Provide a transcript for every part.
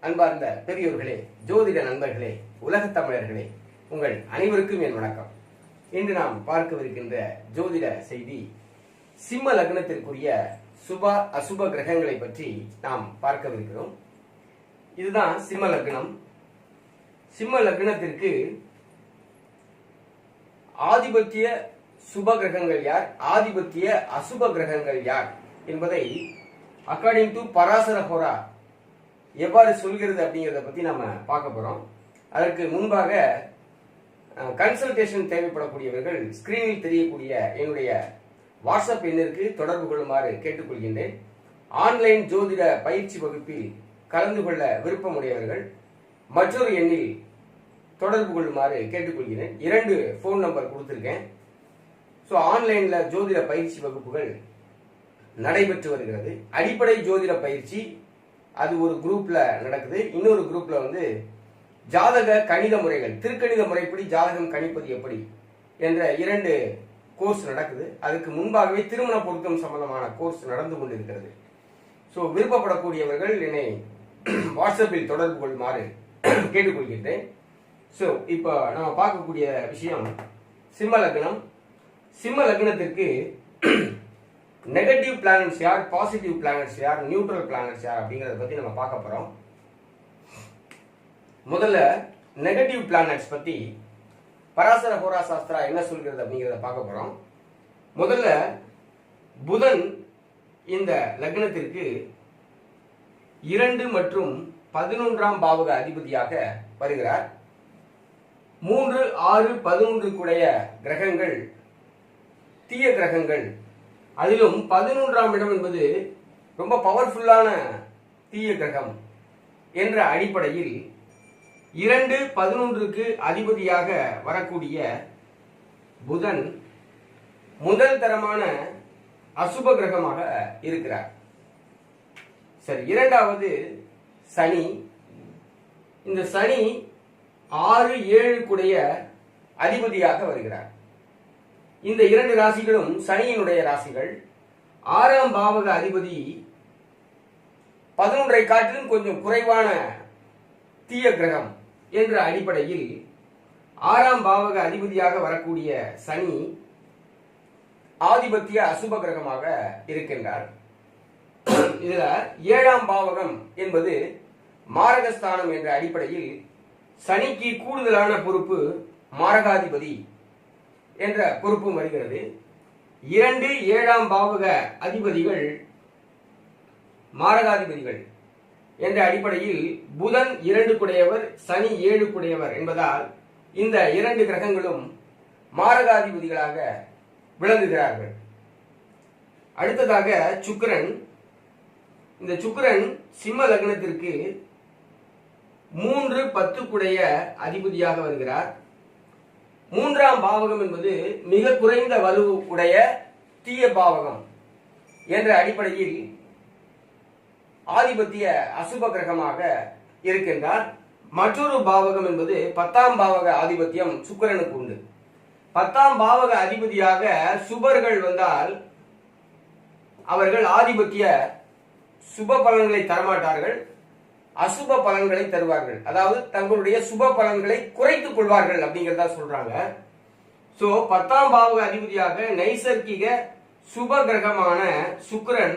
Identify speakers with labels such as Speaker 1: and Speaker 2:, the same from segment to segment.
Speaker 1: அன்பார்ந்த பெரியோர்களே ஜோதிட நண்பர்களே உலகத் தமிழர்களே உங்கள் அனைவருக்கும் என் வணக்கம். இன்று நாம் பார்க்கவிருக்கின்ற ஜோதிட செய்தி சிம்ம லக்னத்திற்குரிய சுப அசுப கிரகங்களை பற்றி நாம் பார்க்கவிருக்கிறோம். இதுதான் சிம்ம லக்னம். சிம்ம லக்னத்திற்கு ஆதிபத்திய சுப கிரகங்கள் யார்? ஆதிபத்திய அசுப கிரகங்கள் யார்? என்பதை அக்கார்டிங் டு பராசர ஹோரா எவ்வாறு சொல்கிறது அப்படிங்கிறத பற்றி நம்ம பார்க்க போகிறோம் அதற்கு முன்பாக கன்சல்டேஷன் தேவைப்படக்கூடியவர்கள் ஸ்கிரீனில் தெரியக்கூடிய என்னுடைய வாட்ஸ்அப் எண்ணிற்கு தொடர்பு கொள்ளுமாறு கேட்டுக்கொள்கின்றேன். ஆன்லைன் ஜோதிட பயிற்சி வகுப்பில் கலந்து கொள்ள விருப்பமுடையவர்கள் மற்றொரு எண்ணில் தொடர்பு கொள்ளுமாறு கேட்டுக்கொள்கிறேன். இரண்டு ஃபோன் நம்பர் கொடுத்துருக்கேன். ஸோ ஆன்லைனில் ஜோதிட பயிற்சி வகுப்புகள் நடைபெற்று வருகிறது. அடிப்படை ஜோதிட பயிற்சி அது ஒரு குரூப்ல நடக்குது. இன்னொரு குரூப்ல வந்து ஜாதக கணித முறைகள் திருக்கணித முறைப்படி ஜாதகம் கணிப்பது எப்படி என்ற இரண்டு கோர்ஸ் நடக்குது. அதுக்கு முன்பாகவே திருமண பொருத்தம் சம்பந்தமான கோர்ஸ் நடந்து கொண்டிருக்கிறது. ஸோ விருப்பப்படக்கூடியவர்கள் என்னை வாட்ஸ்அப்பில் தொடர்பு கொள்ளுமாறு கேட்டுக்கொள்கின்றேன். ஸோ இப்போ நம்ம பார்க்கக்கூடிய விஷயம் சிம்ம லக்னம். சிம்ம லக்னத்திற்கு நெகட்டிவ் பிளானட்ஸ் யார் பாசிட்டிவ் பிளானட்ஸ் யார் நியூட்ரல் பிளானட்ஸ் யார் அப்படிங்கறத பத்தி நம்ம பார்க்க போறோம். முதல்ல நெகட்டிவ் பிளானட்ஸ் பத்தி பராசர ஹோரா சாஸ்திரா என்ன சொல்கிறது அப்படிங்கறத பார்க்க போறோம். முதல்ல புதன் இந்த லக்னத்திற்கு இரண்டு மற்றும் பதினொன்றாம் பாவக அதிபதியாக வருகிறார். மூன்று ஆறு பதினொன்றுக்குடைய கிரகங்கள் தீய கிரகங்கள் அதிலும் பதினொன்றாம் இடம் என்பது ரொம்ப பவர்ஃபுல்லான தீய கிரகம் என்ற அடிப்படையில் இரண்டு பதினொன்றுக்கு அதிபதியாக வரக்கூடிய புதன் முதல் தரமான அசுப கிரகமாக இருக்கிறார். சரி இரண்டாவது சனி. இந்த சனி ஆறு ஏழுக்குடைய அதிபதியாக வருகிறார். இந்த இரண்டு ராசிகளும் சனியினுடைய ராசிகள். ஆறாம் பாவக அதிபதி பதினொன்றை காட்டிலும் கொஞ்சம் குறைவான தீய கிரகம் என்ற அடிப்படையில் ஆறாம் பாவக அதிபதியாக வரக்கூடிய சனி ஆதிபத்திய அசுப கிரகமாக இருக்கின்றார். இதுல ஏழாம் பாவகம் என்பது மாரகஸ்தானம் என்ற அடிப்படையில் சனிக்கு கூடுதலான பொறுப்பு மாரகாதிபதி என்ற பொறுப்பும் வருகிறது. இரண்டு ஏழாம் பாவக அதிபதிகள் மாரகாதிபதிகள் என்ற அடிப்படையில் புதன் இரண்டு குடையவர் சனி ஏழு குடையவர் என்பதால் இந்த இரண்டு கிரகங்களும் மாரகாதிபதிகளாக விளங்குகிறார்கள். அடுத்ததாக சுக்கிரன். இந்த சுக்கிரன் சிம்ம லக்னத்திற்கு மூன்று பத்துக்குடைய அதிபதியாக வருகிறார். மூன்றாம் பாவகம் என்பது மிக குறைந்த வலு உடைய தீய பாவகம் என்ற அடிப்படையில் ஆதிபத்திய அசுப கிரகமாக இருக்கின்றார். மற்றொரு பாவகம் என்பது பத்தாம் பாவக ஆதிபத்தியம் சுக்கிரனுக்கு உண்டு. பத்தாம் பாவக அதிபதியாக சுபர்கள் வந்தால் அவர்கள் ஆதிபத்திய சுப பலன்களை தரமாட்டார்கள். அசுப பலன்களை தருவார்கள். அதாவது தங்களுடைய சுப பலன்களை குறைத்துக் கொள்வார்கள் அப்படிங்கிறதா சொல்றாங்க. சோ பத்தாம் பாவ அதிபதியாக நைசர்கிக சுப கிரகமான சுக்கரன்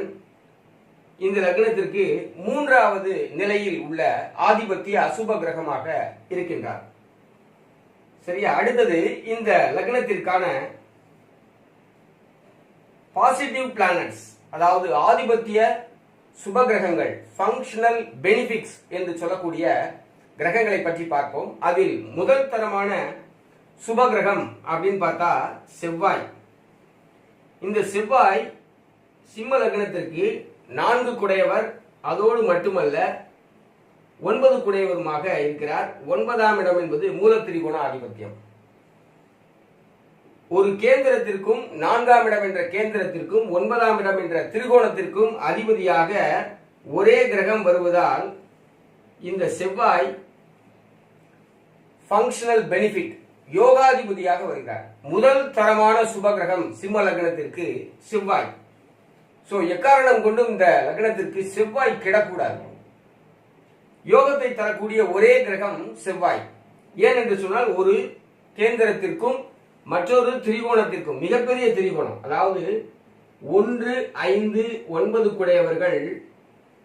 Speaker 1: இந்த லக்னத்திற்கு மூன்றாவது நிலையில் உள்ள ஆதிபத்திய அசுப கிரகமாக இருக்கின்றார். சரியா? அடுத்தது இந்த லக்னத்திற்கான பாசிட்டிவ் பிளானட்ஸ் அதாவது ஆதிபத்திய சுப கிரகங்கள் ஃபங்க்ஷனல் பெனிஃபிட்ஸ் என்று சொல்லக்கூடிய கிரகங்களை பற்றி பார்ப்போம். அதில் முதல் தரமான சுப கிரகம் அப்படின்னு பார்த்தா செவ்வாய். இந்த செவ்வாய் சிம்ம லக்னத்திற்கு நான்கு குடையவர் அதோடு மட்டுமல்ல ஒன்பது குடையவருமாக இருக்கிறார். ஒன்பதாம் இடம் என்பது மூலத்திரிகோண ஆதிபத்தியம். ஒரு கேந்திரத்திற்கும் நான்காம் இடம் என்ற கேந்திரத்திற்கும் ஒன்பதாம் இடம் என்ற திரிகோணத்திற்கும் அதிபதியாக ஒரே கிரகம் வருவதால் இந்த செவ்வாய் ஃபங்க்ஷனல் பெனிஃபிட் யோகாதிபதியாக வருகிறார். முதல் தரமான சுப கிரகம் சிம்ம லக்னத்திற்கு செவ்வாய். சோ எக்காரணம் கொண்டும் இந்த லக்னத்திற்கு செவ்வாய் கிடக்கூடாது. யோகத்தை தரக்கூடிய ஒரே கிரகம் செவ்வாய். ஏன் என்று சொன்னால் ஒரு கேந்திரத்திற்கும் மற்றொரு திரிகோணத்திற்கும் மிகப்பெரிய திரிகோணம் அதாவது ஒன்று ஐந்து ஒன்பது குடையவர்கள்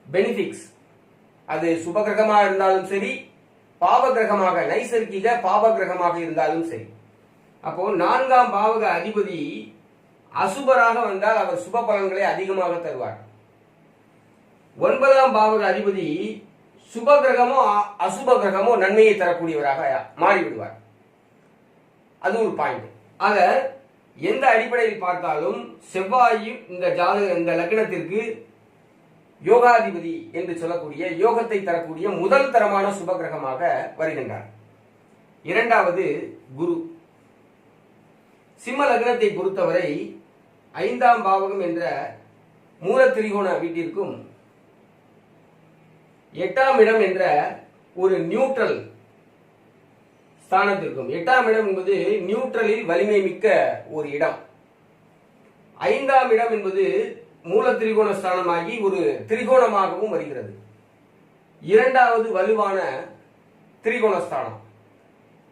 Speaker 1: பெனிஃபிக்ஸ் அது சுபகிரகமாக இருந்தாலும் சரி பாவகிரகமாக நைசர்கிக பாவகிரகமாக இருந்தாலும் சரி. அப்போ நான்காம் பாவக அதிபதி அசுபராக வந்தால் அவர் சுப பலன்களை அதிகமாக தருவார். ஒன்பதாம் பாவக அதிபதி சுப கிரகமோ அ- அசுப கிரகமோ நன்மையை தரக்கூடியவராக மாறிவிடுவார். அது ஒரு பாயிண்ட் ஆக எந்த அடிப்படையில் பார்த்தாலும் செவ்வாயும் இந்த ஜாதக இந்த லக்னத்திற்கு யோகாதிபதி என்று சொல்லக்கூடிய யோகத்தை தரக்கூடிய முதல் தரமான சுபகிரகமாக வருகின்றார். இரண்டாவது குரு. சிம்ம லக்னத்தை பொறுத்தவரை ஐந்தாம் பாவகம் என்ற மூல திரிகோண வீட்டிற்கும் எட்டாம் இடம் என்ற ஒரு நியூட்ரல் ஸ்தானத்திற்கும். எட்டாம் இடம் என்பது நியூட்ரலில் வலிமை மிக்க ஒரு இடம். ஐந்தாம் இடம் என்பது மூல திரிகோண ஸ்தானமாகி ஒரு திரிகோணமாகவும் வருகிறது. இரண்டாவது வலுவான திரிகோண ஸ்தானம்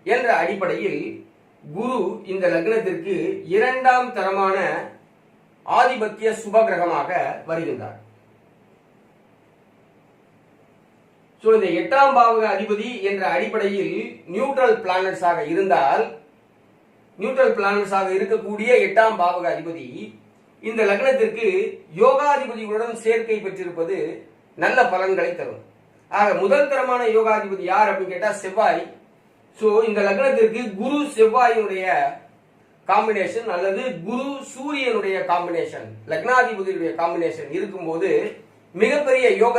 Speaker 1: என்ற அடிப்படையில் குரு இந்த லக்னத்திற்கு இரண்டாம் தரமான ஆதிபத்திய சுப கிரகமாக வருகின்றார். ஸோ இந்த எட்டாம் பாவக அதிபதி என்ற அடிப்படையில் நியூட்ரல் பிளானட்ஸாக இருந்தால் நியூட்ரல் பிளானட்ஸாக இருக்கக்கூடிய எட்டாம் பாவக அதிபதி இந்த லக்னத்திற்கு யோகாதிபதிகளுடன் சேர்க்கை பெற்றிருப்பது நல்ல பலன்களை தரும். ஆக முதல் தரமான யோகாதிபதி யார் அப்படின்னு கேட்டால் செவ்வாய். ஸோ இந்த லக்னத்திற்கு குரு செவ்வாயினுடைய காம்பினேஷன் அல்லது குரு சூரியனுடைய காம்பினேஷன் லக்னாதிபதியுடைய காம்பினேஷன் இருக்கும்போது மிகப்பெரிய யோக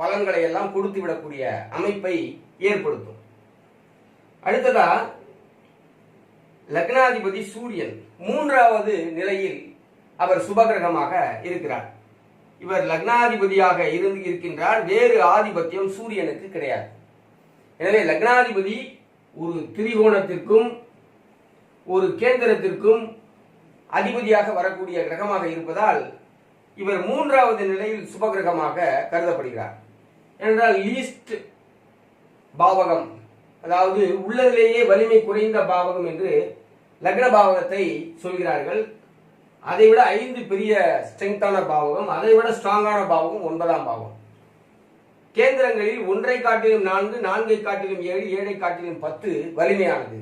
Speaker 1: பலன்களை எல்லாம் கொடுத்து விடக்கூடிய அமைப்பை ஏற்படுத்தும். அடுத்ததா லக்னாதிபதி சூரியன் மூன்றாவது நிலையில் அவர் சுபகிரகமாக இருக்கிறார். இவர் லக்னாதிபதியாக இருந்து இருக்கின்றார் வேறு ஆதிபத்தியம் சூரியனுக்கு கிடையாது. எனவே லக்னாதிபதி ஒரு திரிகோணத்திற்கும் ஒரு கேந்திரத்திற்கும் அதிபதியாக வரக்கூடிய கிரகமாக இருப்பதால் இவர் மூன்றாவது நிலையில் சுபகிரகமாக கருதப்படுகிறார். என்றால் லீஸ்ட் பாவகம் அதாவது உள்ளதிலேயே வலிமை குறைந்த பாவகம் என்று லக்ன பாவகத்தை சொல்கிறார்கள். அதை விட ஐந்து பெரிய ஸ்ட்ரெங்தான பாவகம் அதை விட ஸ்ட்ராங்கான பாவகம் ஒன்பதாம் பாவகம். கேந்திரங்களில் ஒன்றை காட்டிலும் நான்கு நான்கை காட்டிலும் ஏழு ஏழை காட்டிலும் பத்து வலிமையானது.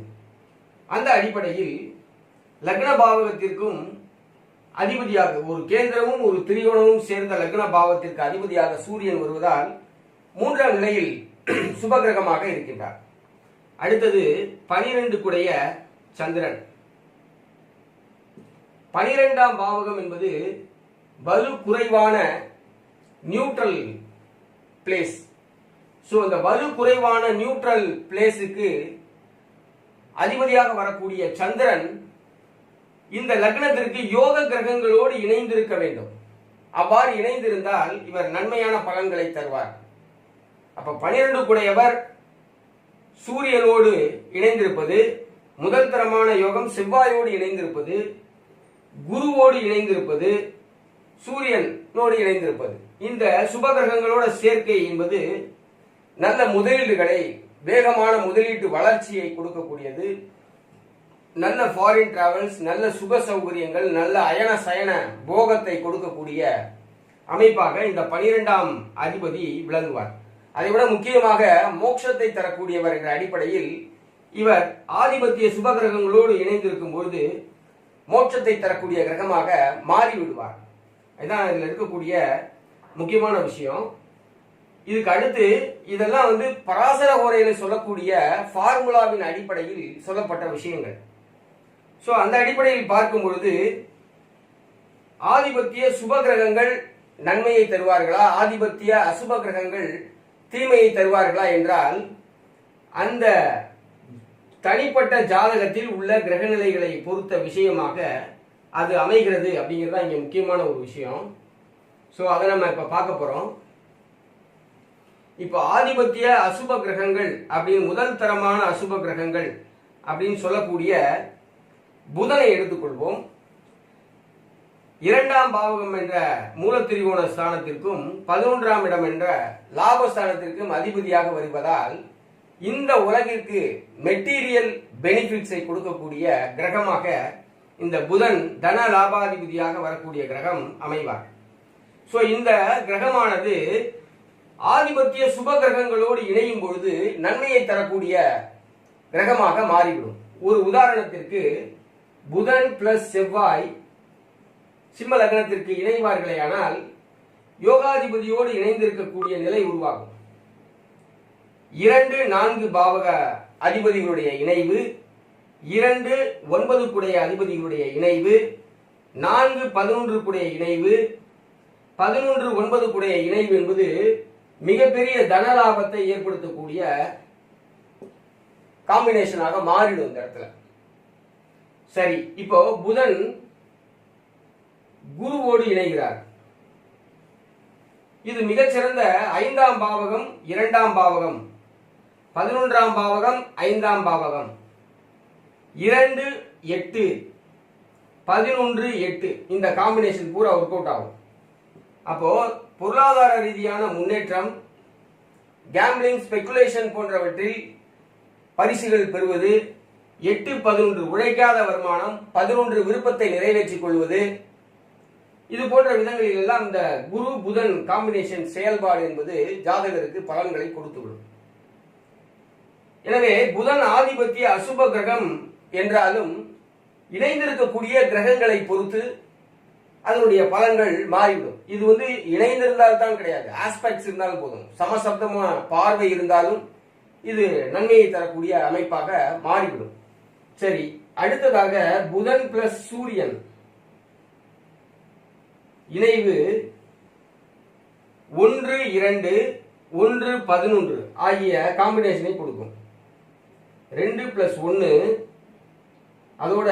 Speaker 1: அந்த அடிப்படையில் லக்ன பாவகத்திற்கும் அதிபதியாக ஒரு கேந்திரமும் ஒரு திரிகோணமும் சேர்ந்த லக்ன பாவத்திற்கு அதிபதியாக சூரியன் வருவதால் மூன்றாம் நிலையில் சுபகிரகமாக இருக்கின்றார். அடுத்தது பனிரெண்டு குடைய சந்திரன். பனிரெண்டாம் பாவகம் என்பது வலு குறைவான நியூட்ரல் பிளேஸ் ஸோ இந்த வலு குறைவான நியூட்ரல் பிளேஸுக்கு அதிபதியாக வரக்கூடிய சந்திரன் இந்த லக்னத்திற்கு யோக கிரகங்களோடு இணைந்திருக்க வேண்டும். அவ்வாறு இணைந்திருந்தால் இவர் நன்மையான பலன்களை தருவார். அப்ப பனிரெண்டு குடையவர் சூரியனோடு இணைந்திருப்பது முதல் தரமான யோகம் செவ்வாயோடு இணைந்திருப்பது குருவோடு இணைந்திருப்பது சூரியனோடு இணைந்திருப்பது. இந்த சுபகிரகங்களோட சேர்க்கை என்பது நல்ல முதலீடுகளை வேகமான முதலீட்டு வளர்ச்சியை கொடுக்கக்கூடியது. நல்ல ஃபாரின் டிராவல்ஸ் நல்ல சுக சௌகரியங்கள் நல்ல அயன சயன போகத்தை கொடுக்கக்கூடிய அமைப்பாக இந்த பனிரெண்டாம் அதிபதி விளங்குவார். அதை விட முக்கியமாக மோட்சத்தை தரக்கூடியவர் என்ற அடிப்படையில் இவர் ஆதிபத்திய சுபகிரகங்களோடு இணைந்திருக்கும் பொழுது மோட்சத்தை தரக்கூடிய கிரகமாக மாறிவிடுவார். இதுதான் இதில் இருக்கக்கூடிய முக்கியமான விஷயம். இதுக்கு அடுத்து இதெல்லாம் வந்து பராசர ஓரையில சொல்லக்கூடிய ஃபார்முலாவின் அடிப்படையில் சொல்லப்பட்ட விஷயங்கள். ஸோ அந்த அடிப்படையில் பார்க்கும் பொழுது ஆதிபத்திய சுப கிரகங்கள் நன்மையை தருவார்களா? ஆதிபத்திய அசுப கிரகங்கள் தீமையை தருவார்களா என்றால் அந்த தனிப்பட்ட ஜாதகத்தில் உள்ள கிரகநிலைகளை பொறுத்த விஷயமாக அது அமைகிறது அப்படிங்கிறது தான் இங்கே முக்கியமான ஒரு விஷயம். ஸோ அதை நம்ம இப்போ பார்க்க போகிறோம் இப்போ ஆதிபத்திய அசுப கிரகங்கள் அப்படின்னு முதல் தரமான அசுப கிரகங்கள் அப்படின்னு சொல்லக்கூடிய புதனை எடுத்துக்கொள்வோம். இரண்டாம் பாவகம் என்ற மூலத்திரிகோண ஸ்தானத்திற்கும் பதினொன்றாம் இடம் என்ற லாபஸ்தானத்திற்கும் அதிபதியாக வருவதால் இந்த உலகிற்கு மெட்டீரியல் பெனிஃபிட்ஸை கொடுக்கக்கூடிய கிரகமாக இந்த புதன் தன லாபாதிபதியாக வரக்கூடிய கிரகம் அமைவார். சோ இந்த கிரகமானது ஆதிபத்திய சுப கிரகங்களோடு இணையும் பொழுது நன்மையை தரக்கூடிய கிரகமாக மாறிவிடும். ஒரு உதாரணத்திற்கு புதன் பிளஸ் செவ்வாய் சிம்ம லக்னத்திற்கு இணைவார்களே ஆனால் யோகாதிபதியோடு இணைந்திருக்கக்கூடிய நிலை உருவாகும். இரண்டு நான்கு பாவக அதிபதிகளுடைய இணைவு இரண்டு ஒன்பது குடைய அதிபதிகளுடைய இணைவு நான்கு பதினொன்று குடைய இணைவு பதினொன்று ஒன்பது குடைய இணைவு என்பது மிகப்பெரிய தன லாபத்தை ஏற்படுத்தக்கூடிய காம்பினேஷனாக மாறிடும் இந்த இடத்துல. சரி இப்போ புதன் குருவோடு இணைகிறார். இது மிகச்சிறந்த ஐந்தாம் பாவகம் இரண்டாம் பாவகம் பதினொன்றாம் பாவகம் ஐந்தாம் பாவகம். இரண்டு எட்டு பதினொன்று எட்டு. இந்த காம்பினேஷன் பூரா ஒர்க் அவுட் ஆகும். அப்போ பொருளாதார ரீதியான முன்னேற்றம் கேம்பிளிங் ஸ்பெகுலேஷன் போன்றவற்றில் பரிசுகள் பெறுவது எட்டு பதினொன்று உழைக்காத வருமானம் பதினொன்று விருப்பத்தை நிறைவேற்றிக் கொள்வது. இது போன்ற விதங்களில் எல்லாம் இந்த குரு புதன் காம்பினேஷன் செயல்பாடு என்பது ஜாதகருக்கு பலன்களை கொடுத்துவிடும். எனவே புதன் ஆதிபத்திய அசுப கிரகம் என்றாலும் இணைந்திருக்கக்கூடிய கிரகங்களை பொறுத்து அதனுடைய பலன்கள் மாறிவிடும். இது வந்து இணைந்திருந்தால் தான் கிடையாது. ஆஸ்பெக்ட்ஸ் இருந்தாலும் போதும். சமசப்தமான பார்வை இருந்தாலும் இது நன்மையை தரக்கூடிய அமைப்பாக மாறிவிடும். சரி அடுத்ததாக புதன் பிளஸ் சூரியன். இணைவு ஒன்று இரண்டு ஒன்று பதினொன்று ஆகிய காம்பினேஷனை கொடுக்கும். ரெண்டு பிளஸ் ஒன்று அதோட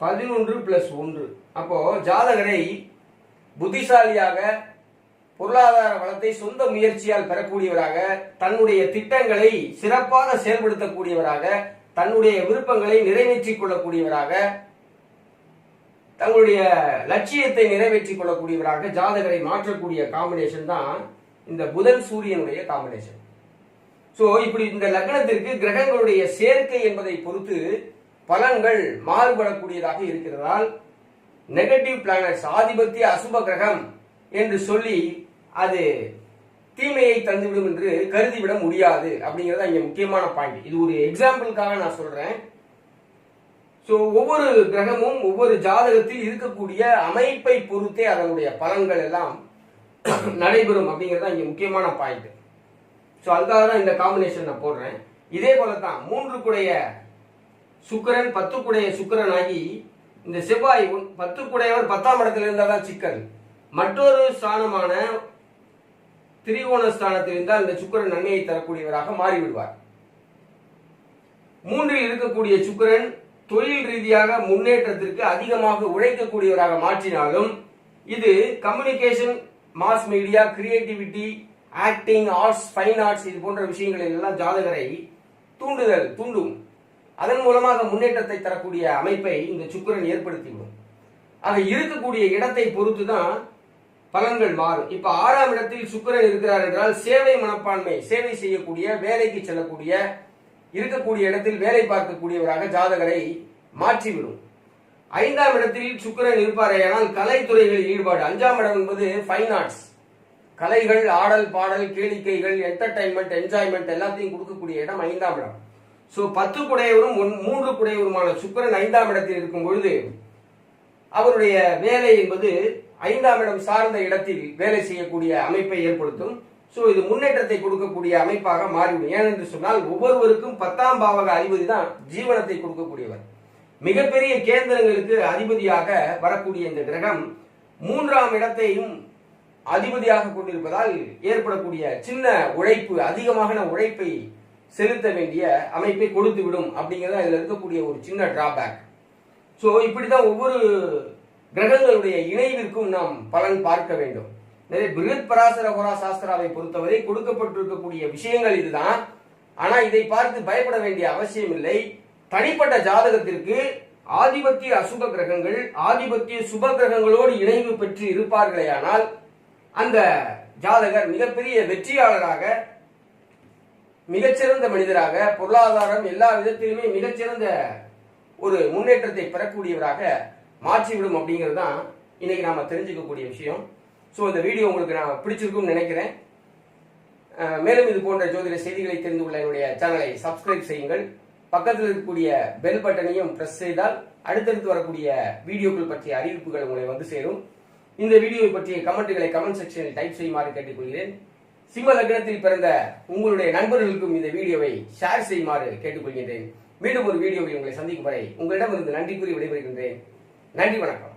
Speaker 1: பதினொன்று பிளஸ் ஒன்று. அப்போ ஜாதகரை புத்திசாலியாக பொருளாதார வளத்தை சொந்த முயற்சியால் பெறக்கூடியவராக தன்னுடைய திட்டங்களை சிறப்பாக செயல்படுத்தக்கூடியவராக தன்னுடைய விருப்பங்களை நிறைவேற்றிக் கொள்ளக்கூடியவராக தங்களுடைய லட்சியத்தை நிறைவேற்றிக் கொள்ளக்கூடியவராக ஜாதகரை மாற்றக்கூடிய காம்பினேஷன் தான் இந்த புதன் சூரியனுடைய காம்பினேஷன் சோ இப்படி இந்த லக்னத்திற்கு கிரகங்களுடைய சேர்க்கை என்பதை பொறுத்து பலன்கள் மாறுபடக்கூடியதாக இருக்கிறதால் நெகட்டிவ் பிளானட்ஸ் ஆதிபத்திய அசுப கிரகம் என்று சொல்லி அது தீமையை தந்துவிடும் என்று கருதிவிட முடியாது அப்படிங்கிறது இங்க முக்கியமான பாயிண்ட் இது ஒரு எக்ஸாம்பிளுக்காக நான் சொல்றேன். ஸோ ஒவ்வொரு கிரகமும் ஒவ்வொரு ஜாதகத்தில் இருக்கக்கூடிய அமைப்பை பொறுத்தே அதனுடைய பலன்கள் எல்லாம் நடைபெறும் அப்படிங்கிறது இங்க முக்கியமான பாயிண்ட் ஸோ அதுக்காக தான் இந்த காம்பினேஷன் நான் போடுறேன். இதே போல தான் மூன்று குடைய சுக்கிரன் பத்து குடைய சுக்கரன் ஆகி இந்த செவ்வாய் ஒன்- பத்து குடையவர் பத்தாம் இடத்துல இருந்தால் தான் சிக்கல். மற்றொரு ஸ்தானமான திரிகோண ஸ்தானத்தில் இருந்தால் இந்த சுக்கிரன் நன்மையை தரக்கூடியவராக மாறிவிடுவார். மூன்றில் இருக்கக்கூடிய சுக்கிரன் தொழில் ரீதியாக முன்னேற்றத்திற்கு அதிகமாக உழைக்கக்கூடியவராக மாற்றினாலும் இது communication mass media creativity acting arts fine arts இது போன்ற விஷயங்களில் எல்லாம் ஜாதகரை தூண்டுதல் தூண்டும். அதன் மூலமாக முன்னேற்றத்தை தரக்கூடிய அமைப்பை இந்த சுக்கிரன் ஏற்படுத்திவிடும். ஆக இருக்கக்கூடிய இடத்தை பொறுத்து தான் பலன்கள் மாறும். இப்ப ஆறாம் இடத்தில் சுக்கிரன் இருக்கிறார் என்றால் சேவை மனப்பான்மை சேவை செய்யக்கூடிய வேலைக்கு செல்லக்கூடிய இருக்கக்கூடிய இடத்தில் வேலை பார்க்கக்கூடியவராக ஜாதகரை மாற்றிவிடும். ஐந்தாம் இடத்தில் சுக்கிரன் இருப்பாரேயானால் கலைத்துறைகளில் ஈடுபாடு. அஞ்சாம் இடம் என்பது ஃபைன் ஆர்ட்ஸ் கலைகள் ஆடல் பாடல் கேளிக்கைகள் என்டர்டைன்மெண்ட் என்ஜாய்மெண்ட் எல்லாத்தையும் கொடுக்கக்கூடிய இடம் ஐந்தாம் இடம். சோ பத்து குடையவரும் ஒன்- மூன்று குடையவருமான சுக்கிரன் ஐந்தாம் இடத்தில் இருக்கும் பொழுது அவருடைய வேலை என்பது ஐந்தாம் இடம் சார்ந்த இடத்தில் வேலை செய்யக்கூடிய அமைப்பை ஏற்படுத்தும். சோ இது முன்னேற்றத்தை கொடுக்கக்கூடிய அமைப்பாக மாறிவிடும். ஏனென்று சொன்னால் ஒவ்வொருவருக்கும் பத்தாம் பாவக அதிபதி தான் ஜீவனத்தை கொடுக்கக்கூடியவர். மிகப்பெரிய கேந்திரங்களுக்கு அதிபதியாக வரக்கூடிய இந்த கிரகம் மூன்றாம் இடத்தையும் அதிபதியாக கொண்டிருப்பதால் ஏற்படக்கூடிய சின்ன உழைப்பு அதிகமான உழைப்பை செலுத்த வேண்டிய அமைப்பை கொடுத்து விடும் அப்படிங்கிறது அதில் இருக்கக்கூடிய ஒரு சின்ன டிராபேக் சோ இப்படிதான் ஒவ்வொரு கிரகங்களுடைய இணைவிற்கும் நாம் பலன் பார்க்க வேண்டும். நிறைய பிருகத் பராசர ஹோரா சாஸ்திராவை பொறுத்தவரை கொடுக்கப்பட்டிருக்கக்கூடிய விஷயங்கள் இதுதான். ஆனா இதை பார்த்து பயப்பட வேண்டிய அவசியம் இல்லை. தனிப்பட்ட ஜாதகத்திற்கு ஆதிபத்திய அசுப கிரகங்கள் ஆதிபத்திய சுப கிரகங்களோடு இணைவு பெற்று இருப்பார்களே ஆனால் அந்த ஜாதகர் மிகப்பெரிய வெற்றியாளராக மிகச்சிறந்த மனிதராக பொருளாதாரம் எல்லா விதத்திலுமே மிகச்சிறந்த ஒரு முன்னேற்றத்தை பெறக்கூடியவராக மாற்றிவிடும் அப்படிங்கிறது தான் இன்னைக்கு நாம தெரிஞ்சுக்கக்கூடிய விஷயம். ஸோ இந்த வீடியோ உங்களுக்கு நான் பிடிச்சிருக்கும்னு நினைக்கிறேன். மேலும் இது போன்ற ஜோதிட செய்திகளை தெரிந்து கொள்ள என்னுடைய சேனலை சப்ஸ்கிரைப் செய்யுங்கள். பக்கத்தில் இருக்கக்கூடிய பெல் பட்டனையும் ப்ரெஸ் செய்தால் அடுத்தடுத்து வரக்கூடிய வீடியோக்கள் பற்றிய அறிவிப்புகள் உங்களை வந்து சேரும். இந்த வீடியோவை பற்றிய கமெண்ட்டுகளை கமெண்ட் செக்ஷனில் டைப் செய்யுமாறு கேட்டுக்கொள்கிறேன் சிம்ம லக்னத்தில் பிறந்த உங்களுடைய நண்பர்களுக்கும் இந்த வீடியோவை ஷேர் செய்யுமாறு கேட்டுக்கொள்கின்றேன் மீண்டும் ஒரு வீடியோவை உங்களை சந்திக்கும் வரை உங்களிடமிருந்து நன்றி கூறி விடைபெறுகின்றேன். நன்றி வணக்கம்.